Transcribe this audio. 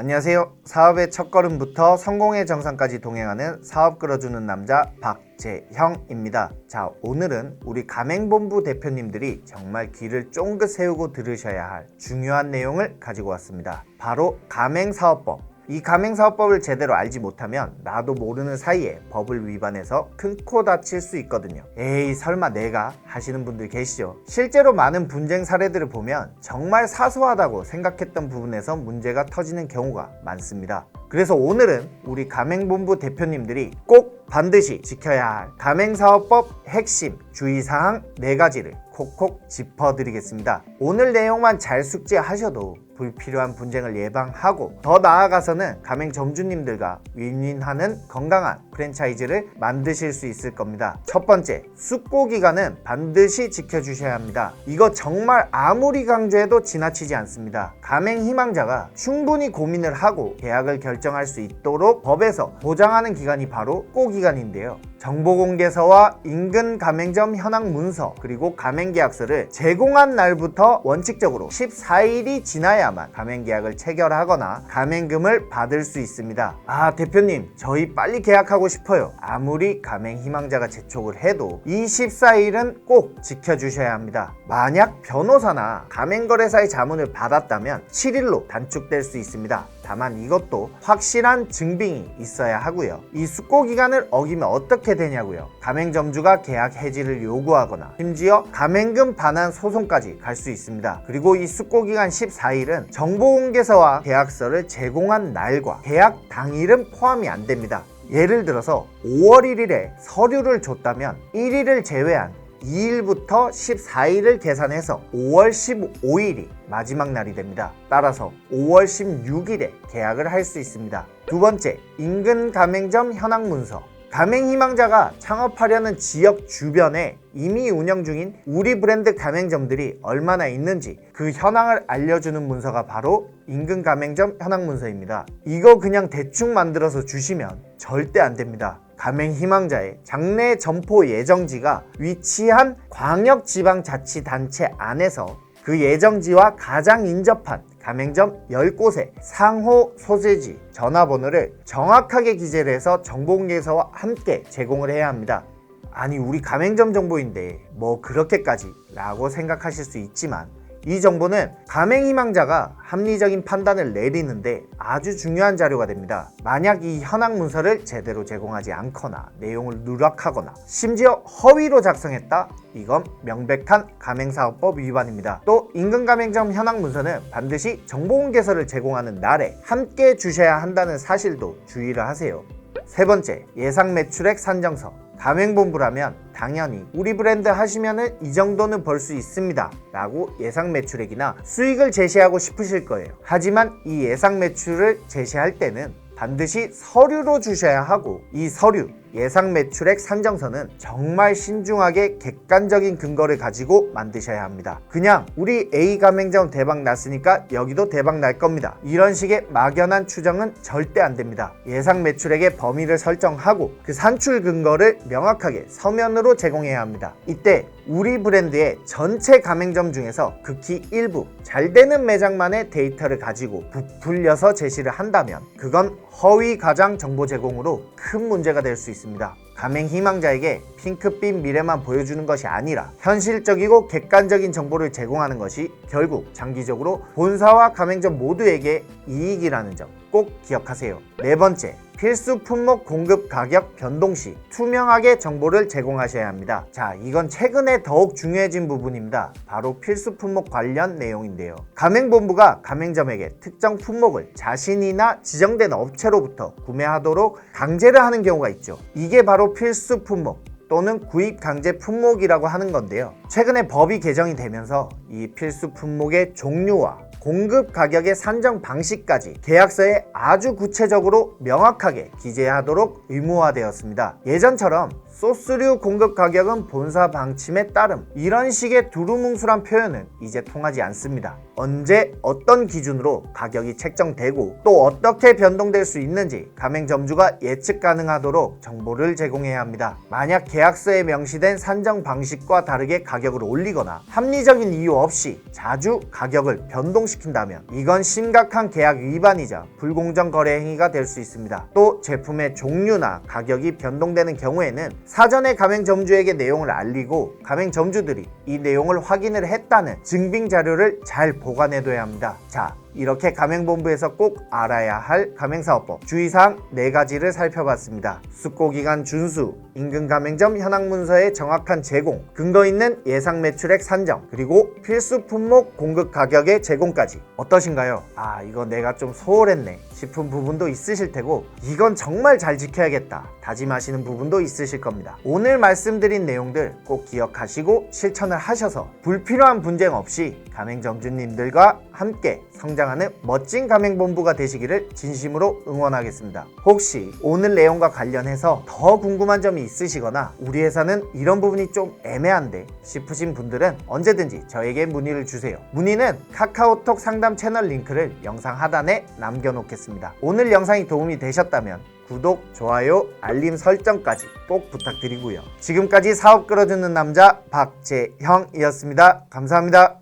안녕하세요. 사업의 첫걸음부터 성공의 정상까지 동행하는 사업 끌어주는 남자 박재형입니다. 자, 오늘은 우리 가맹본부 대표님들이 정말 귀를 쫑긋 세우고 들으셔야 할 중요한 내용을 가지고 왔습니다. 바로 가맹사업법. 이 가맹사업법을 제대로 알지 못하면 나도 모르는 사이에 법을 위반해서 큰 코 다칠 수 있거든요. 에이, 설마 내가 하시는 분들 계시죠? 실제로 많은 분쟁 사례들을 보면 정말 사소하다고 생각했던 부분에서 문제가 터지는 경우가 많습니다. 그래서 오늘은 우리 가맹본부 대표님들이 꼭 반드시 지켜야 할 가맹사업법 핵심 주의사항 4가지를 콕콕 짚어드리겠습니다. 오늘 내용만 잘 숙지하셔도 불필요한 분쟁을 예방하고 더 나아가서는 가맹 점주님들과 윈윈하는 건강한 프랜차이즈를 만드실 수 있을 겁니다. 첫 번째, 숙고 기간은 반드시 지켜주셔야 합니다. 이거 정말 아무리 강조해도 지나치지 않습니다. 가맹 희망자가 충분히 고민을 하고 계약을 결정할 수 있도록 법에서 보장하는 기간이 바로 숙고 기간인데요. 정보공개서와 인근 가맹점 현황 문서 그리고 가맹계약서를 제공한 날부터 원칙적으로 14일이 지나야만 가맹계약을 체결하거나 가맹금을 받을 수 있습니다. 아 대표님 저희 빨리 계약하고 싶어요. 아무리 가맹 희망자가 재촉을 해도 이 14일은 꼭 지켜주셔야 합니다. 만약 변호사나 가맹거래사의 자문을 받았다면 7일로 단축될 수 있습니다. 다만 이것도 확실한 증빙이 있어야 하고요. 이 숙고 기간을 어기면 어떻게 되냐고요. 가맹점주가 계약 해지를 요구하거나 심지어 가맹금 반환 소송까지 갈 수 있습니다. 그리고 이 숙고 기간 14일은 정보공개서와 계약서를 제공한 날과 계약 당일은 포함이 안 됩니다. 예를 들어서 5월 1일에 서류를 줬다면 1일을 제외한 2일부터 14일을 계산해서 5월 15일이 마지막 날이 됩니다. 따라서 5월 16일에 계약을 할 수 있습니다. 두 번째, 인근 가맹점 현황 문서. 가맹 희망자가 창업하려는 지역 주변에 이미 운영 중인 우리 브랜드 가맹점들이 얼마나 있는지 그 현황을 알려주는 문서가 바로 인근 가맹점 현황 문서입니다. 이거 그냥 대충 만들어서 주시면 절대 안 됩니다. 가맹 희망자의 장래 점포 예정지가 위치한 광역지방자치단체 안에서 그 예정지와 가장 인접한 가맹점 10곳의 상호 소재지 전화번호를 정확하게 기재를 해서 정보공개서와 함께 제공을 해야 합니다. 아니 우리 가맹점 정보인데 뭐 그렇게까지 라고 생각하실 수 있지만 이 정보는 가맹 희망자가 합리적인 판단을 내리는데 아주 중요한 자료가 됩니다. 만약 이 현황 문서를 제대로 제공하지 않거나 내용을 누락하거나 심지어 허위로 작성했다? 이건 명백한 가맹사업법 위반입니다. 또 인근 가맹점 현황 문서는 반드시 정보공개서를 제공하는 날에 함께 주셔야 한다는 사실도 주의를 하세요. 세 번째, 예상 매출액 산정서. 가맹본부라면 당연히 우리 브랜드 하시면은 이 정도는 벌 수 있습니다. 라고 예상 매출액이나 수익을 제시하고 싶으실 거예요. 하지만 이 예상 매출을 제시할 때는 반드시 서류로 주셔야 하고 이 서류 예상 매출액 산정서는 정말 신중하게 객관적인 근거를 가지고 만드셔야 합니다. 그냥 우리 A 가맹점 대박 났으니까 여기도 대박 날 겁니다. 이런 식의 막연한 추정은 절대 안 됩니다. 예상 매출액의 범위를 설정하고 그 산출 근거를 명확하게 서면으로 제공해야 합니다. 이때 우리 브랜드의 전체 가맹점 중에서 극히 일부 잘 되는 매장만의 데이터를 가지고 부풀려서 제시를 한다면 그건 허위 가장 정보 제공으로 큰 문제가 될 수 있습니다. 가맹 희망자에게 핑크빛 미래만 보여주는 것이 아니라 현실적이고 객관적인 정보를 제공하는 것이 결국 장기적으로 본사와 가맹점 모두에게 이익이라는 점 꼭 기억하세요. 네 번째, 필수 품목 공급 가격 변동 시 투명하게 정보를 제공하셔야 합니다. 자, 이건 최근에 더욱 중요해진 부분입니다. 바로 필수 품목 관련 내용인데요. 가맹본부가 가맹점에게 특정 품목을 자신이나 지정된 업체로부터 구매하도록 강제를 하는 경우가 있죠. 이게 바로 필수 품목. 또는 구입 강제 품목이라고 하는 건데요. 최근에 법이 개정이 되면서 이 필수 품목의 종류와 공급 가격의 산정 방식까지 계약서에 아주 구체적으로 명확하게 기재하도록 의무화되었습니다. 예전처럼 소스류 공급 가격은 본사 방침에 따름 이런 식의 두루뭉술한 표현은 이제 통하지 않습니다. 언제 어떤 기준으로 가격이 책정되고 또 어떻게 변동될 수 있는지 가맹점주가 예측 가능하도록 정보를 제공해야 합니다. 만약 계약서에 명시된 산정 방식과 다르게 가격을 올리거나 합리적인 이유 없이 자주 가격을 변동시킨다면 이건 심각한 계약 위반이자 불공정 거래 행위가 될 수 있습니다. 또 제품의 종류나 가격이 변동되는 경우에는 사전에 가맹점주에게 내용을 알리고 가맹점주들이 이 내용을 확인을 했다는 증빙 자료를 잘 보관해둬야 합니다. 자, 이렇게 가맹본부에서 꼭 알아야 할 가맹사업법 주의사항 4가지를 살펴봤습니다. 숙고기간 준수, 인근 가맹점 현황 문서의 정확한 제공, 근거 있는 예상 매출액 산정, 그리고 필수 품목 공급 가격의 제공까지 어떠신가요? 아 이거 내가 좀 소홀했네 싶은 부분도 있으실 테고 이건 정말 잘 지켜야겠다 다짐하시는 부분도 있으실 겁니다. 오늘 말씀드린 내용들 꼭 기억하시고 실천을 하셔서 불필요한 분쟁 없이 가맹점주님들과 함께 성장하는 멋진 가맹본부가 되시기를 진심으로 응원하겠습니다. 혹시 오늘 내용과 관련해서 더 궁금한 점이 있으시거나 우리 회사는 이런 부분이 좀 애매한데 싶으신 분들은 언제든지 저에게 문의를 주세요. 문의는 카카오톡 상담 채널 링크를 영상 하단에 남겨놓겠습니다. 오늘 영상이 도움이 되셨다면 구독, 좋아요, 알림 설정까지 꼭 부탁드리고요. 지금까지 사업 끌어주는 남자 박재형이었습니다. 감사합니다.